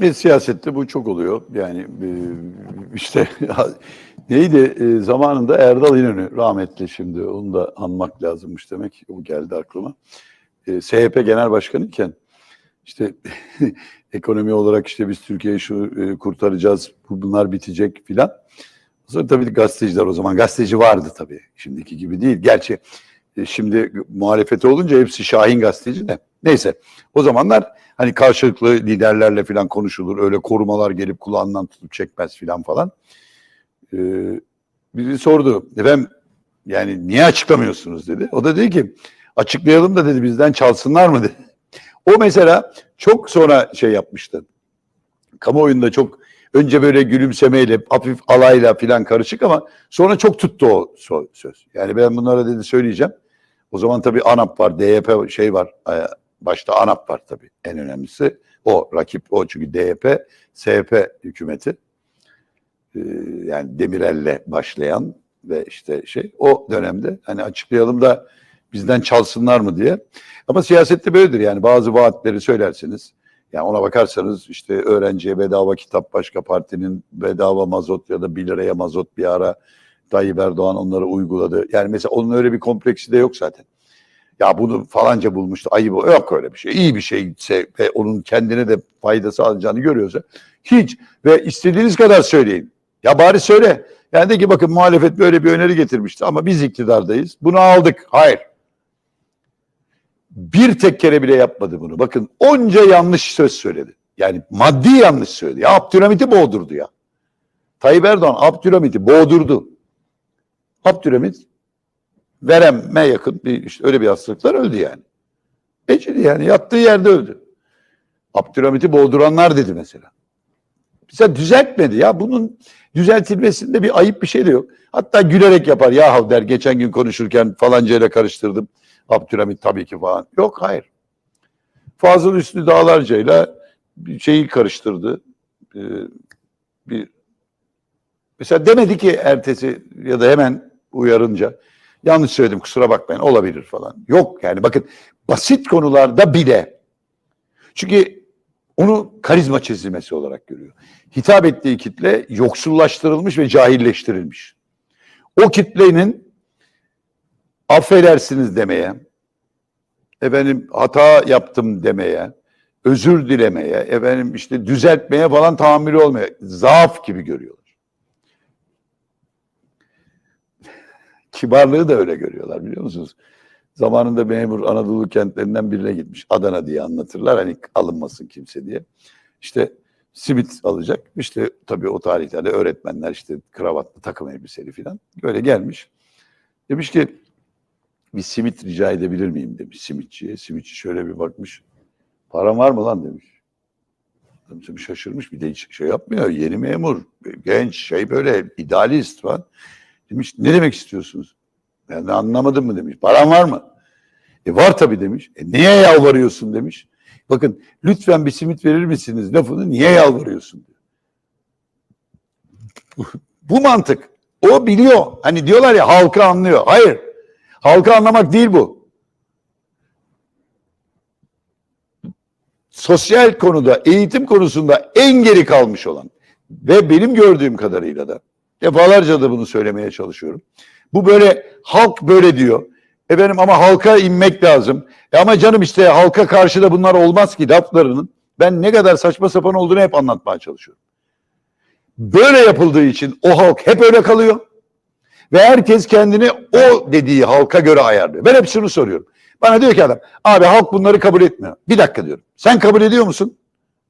Ve siyasette bu çok oluyor. Yani e, işte neydi e, zamanında Erdal İnönü rahmetli şimdi onu da anmak lazımmış demek. O geldi aklıma. E, SHP Genel Başkanı iken işte ekonomi olarak işte biz Türkiye'yi şu e, kurtaracağız, bu- bunlar bitecek filan. Sonra tabii gazeteciler o zaman gazeteci vardı tabii. Şimdiki gibi değil. Gerçi şimdi muhalefeti olunca hepsi Şahin gazeteci de. Neyse o zamanlar hani karşılıklı liderlerle falan konuşulur. Öyle korumalar gelip kulağından tutup çekmez filan falan. Ee, biri sordu. Efendim yani niye açıklamıyorsunuz dedi. O da dedi ki açıklayalım da dedi bizden çalsınlar mı dedi. O mesela çok sonra şey yapmıştı. Kamuoyunda çok önce böyle gülümsemeyle hafif alayla filan karışık ama sonra çok tuttu o söz. Yani ben bunlara dedi söyleyeceğim. O zaman tabii ANAP var, DYP şey var. e, Başta ANAP var tabii en önemlisi. O rakip o çünkü DYP, SHP hükümeti. Ee, yani Demirel'le başlayan ve işte şey o dönemde hani açıklayalım da bizden çalsınlar mı diye. Ama siyasette böyledir yani bazı vaatleri söylersiniz. Yani ona bakarsanız işte öğrenciye bedava kitap başka partinin bedava mazot ya da 1 liraya mazot bir ara Tayyip Erdoğan onları uyguladı. Yani mesela onun öyle bir kompleksi de yok zaten. Ya bunu falanca bulmuştu ayıp. Yok öyle bir şey. İyi bir şeyse ve onun kendine de faydası alacağını görüyorsa hiç ve istediğiniz kadar söyleyin. Ya bari söyle. Yani de ki bakın muhalefet böyle bir öneri getirmişti ama biz iktidardayız. Bunu aldık. Hayır. Bir tek kere bile yapmadı bunu. Bakın onca yanlış söz söyledi. Yani maddi yanlış söyledi. Ya Abdülhamit'i boğdurdu ya. Tayyip Erdoğan Abdülhamit'i boğdurdu. Abdülhamit vereme yakın bir işte öyle bir hastalıklar öldü yani. Beceri yani yattığı yerde öldü. Abdülhamit'i boğduranlar dedi mesela. Bize düzeltmedi ya. Bunun düzeltilmesinde bir ayıp bir şey de yok. Hatta gülerek yapar. Ya der geçen gün konuşurken falanca ile karıştırdım. Abdülhamit tabii ki falan. Yok hayır. Fazıl Üstü Dağlarca'yla bir şeyi karıştırdı. Ee, bir mesela demedi ki ertesi ya da hemen uyarınca yanlış söyledim kusura bakmayın olabilir falan. Yok yani bakın basit konularda bile çünkü onu karizma çizilmesi olarak görüyor. Hitap ettiği kitle yoksullaştırılmış ve cahilleştirilmiş. O kitlenin affedersiniz demeye, efendim hata yaptım demeye, özür dilemeye, efendim işte düzeltmeye falan tahammülü olmaya, zaaf gibi görüyorlar. Kibarlığı da öyle görüyorlar biliyor musunuz? Zamanında memur Anadolu kentlerinden birine gitmiş. Adana diye anlatırlar hani alınmasın kimse diye. İşte simit alacak. İşte tabii o tarihlerde öğretmenler işte kravatlı takım elbiseli falan. Böyle gelmiş. Demiş ki bir simit rica edebilir miyim demiş simitçiye. Simitçi şöyle bir bakmış. Param var mı lan demiş. Tabii şaşırmış bir de hiç şey yapmıyor. Yeni memur, genç, şey böyle idealist falan. Demiş ne demek istiyorsunuz? Ben de anlamadım mı demiş. Paran var mı? E var tabii demiş. E niye yalvarıyorsun demiş. Bakın lütfen bir simit verir misiniz lafını niye yalvarıyorsun. Bu, mantık. O biliyor. Hani diyorlar ya halkı anlıyor. Hayır. Halkı anlamak değil bu. Sosyal konuda, eğitim konusunda en geri kalmış olan ve benim gördüğüm kadarıyla da defalarca da bunu söylemeye çalışıyorum. Bu böyle halk böyle diyor. Efendim ama halka inmek lazım. E ama canım işte halka karşı da bunlar olmaz ki laflarının. Ben ne kadar saçma sapan olduğunu hep anlatmaya çalışıyorum. Böyle yapıldığı için o halk hep öyle kalıyor. Ve herkes kendini o dediği halka göre ayarlıyor. Ben hep şunu soruyorum. Bana diyor ki adam, abi halk bunları kabul etmiyor. Bir dakika diyorum. Sen kabul ediyor musun?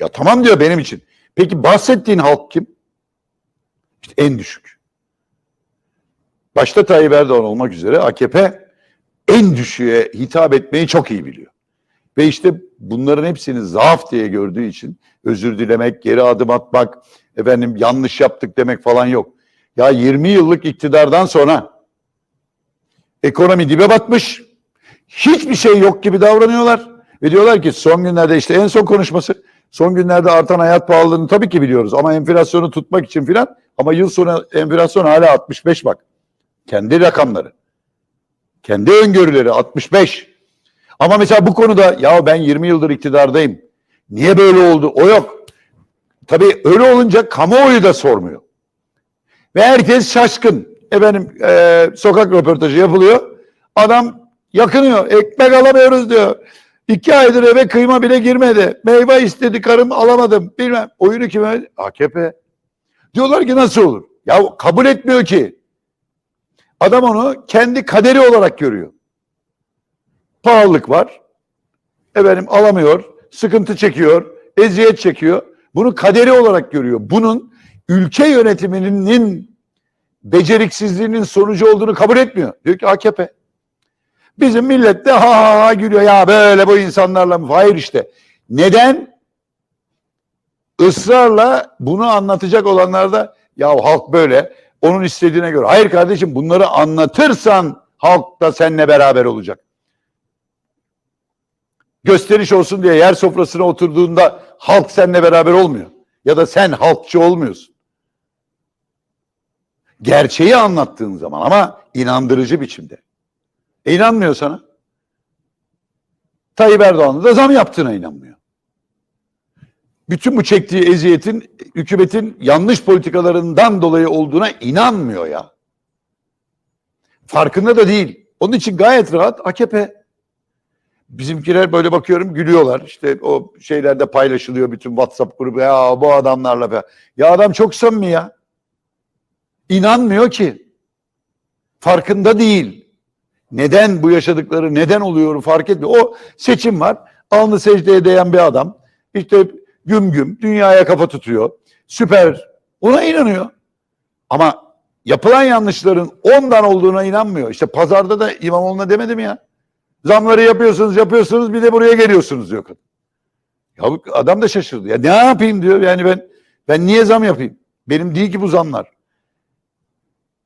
Ya tamam diyor benim için. Peki bahsettiğin halk kim? İşte en düşük. Başta Tayyip Erdoğan olmak üzere AKP en düşüğe hitap etmeyi çok iyi biliyor. Ve işte bunların hepsini zaaf diye gördüğü için özür dilemek, geri adım atmak, efendim yanlış yaptık demek falan yok. Ya 20 yıllık iktidardan sonra ekonomi dibe batmış. Hiçbir şey yok gibi davranıyorlar. Ve diyorlar ki son günlerde işte en son konuşması son günlerde artan hayat pahalılığını tabii ki biliyoruz ama enflasyonu tutmak için filan ama yıl sonu enflasyon hala 65 bak. Kendi rakamları. Kendi öngörüleri 65. Ama mesela bu konuda ya ben 20 yıldır iktidardayım. Niye böyle oldu? O yok. Tabii öyle olunca kamuoyu da sormuyor. Ve herkes şaşkın. Efendim e, sokak röportajı yapılıyor. Adam yakınıyor. Ekmek alamıyoruz diyor. İki aydır eve kıyma bile girmedi. Meyve istedi karım alamadım. Bilmem. Oyunu kime? AKP. Diyorlar ki nasıl olur? Ya kabul etmiyor ki. Adam onu kendi kaderi olarak görüyor. Pahalılık var. Efendim alamıyor. Sıkıntı çekiyor. Eziyet çekiyor. Bunu kaderi olarak görüyor. Bunun ülke yönetiminin beceriksizliğinin sonucu olduğunu kabul etmiyor. Diyor ki AKP. Bizim millet de ha ha ha gülüyor. Ya böyle bu insanlarla mı? Hayır işte. Neden? Israrla bunu anlatacak olanlar da ya halk böyle onun istediğine göre. Hayır kardeşim bunları anlatırsan halk da seninle beraber olacak. Gösteriş olsun diye yer sofrasına oturduğunda halk seninle beraber olmuyor. Ya da sen halkçı olmuyorsun. Gerçeği anlattığın zaman ama inandırıcı biçimde. E inanmıyor sana. Tayyip Erdoğan'ın da zam yaptığına inanmıyor. Bütün bu çektiği eziyetin hükümetin yanlış politikalarından dolayı olduğuna inanmıyor ya. Farkında da değil. Onun için gayet rahat AKP. Bizimkiler böyle bakıyorum gülüyorlar. İşte o şeylerde paylaşılıyor bütün WhatsApp grubu. Ya bu adamlarla falan. Ya adam çok samimi ya. İnanmıyor ki. Farkında değil. Neden bu yaşadıkları neden oluyor fark etmiyor. O seçim var. Alnı secdeye değen bir adam. İşte güm güm dünyaya kafa tutuyor. Süper. Ona inanıyor. Ama yapılan yanlışların ondan olduğuna inanmıyor. İşte pazarda da İmamoğlu'na demedim ya. Zamları yapıyorsunuz yapıyorsunuz bir de buraya geliyorsunuz diyor kadın. Ya adam da şaşırdı. Ya ne yapayım diyor. Yani ben ben niye zam yapayım? Benim değil ki bu zamlar.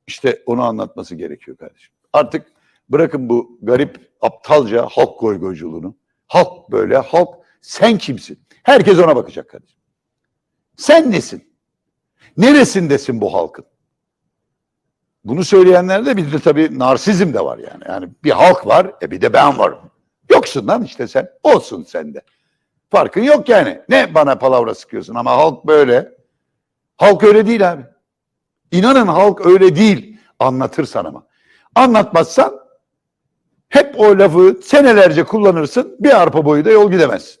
İşte onu anlatması gerekiyor kardeşim. Artık bırakın bu garip aptalca halk goygoyculuğunu. Halk böyle halk sen kimsin? Herkes ona bakacak kardeşim. Sen nesin? Neresindesin bu halkın? Bunu söyleyenlerde bir de tabii narsizm de var yani. Yani bir halk var, e bir de ben varım. Yoksun lan işte sen. Olsun sende. Farkın yok yani. Ne bana palavra sıkıyorsun ama halk böyle. Halk öyle değil abi. İnanın halk öyle değil. Anlatırsan ama. Anlatmazsan hep o lafı senelerce kullanırsın. Bir arpa boyu da yol gidemezsin.